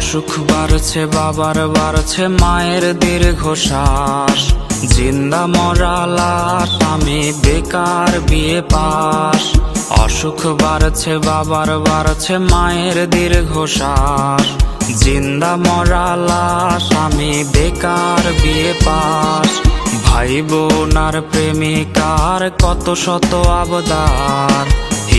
অসুখ বাড়ছে, বাবার বাড়ছে, মায়ের দীর্ঘশ্বাস। জিন্দা মরা লাশ, আমি বেকার বিয়ে পাস। অসুখ বাড়ছে, বাবার বাড়ছে, মায়ের দীর্ঘশ্বাস। জিন্দা মরা লাশ, আমি বেকার বিয়ে পাস। ভাই বোন আর প্রেমিকার কত শত আবদার।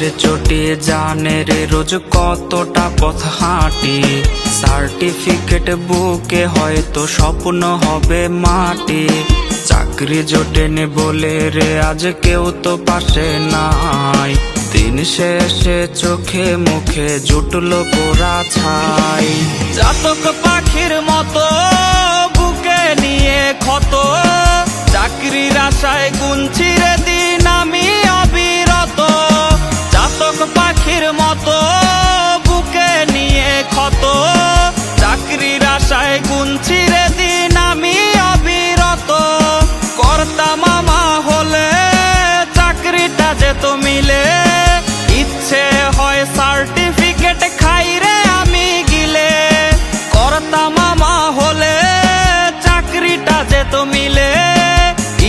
পায়ের চোটে জানে রে রোজ কতটা পথ হাঁটি? সার্টিফিকেট বুকে হয়তো স্বপ্ন হবে মাটি। চাকরি জোটেনি বলে রে, আজ কেউ তো পাশে নাই। দিন শেষে চোখে মুখে জুটলো পোড়া ছাই। জাতক পাখির মতো বুকে নিয়ে ক্ষত। চাকরির আশায় গুনছি রে দিন আমি। চাকরিটা মিলে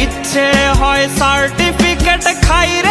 ইচ্ছে হয় সার্টিফিকেট খাই রে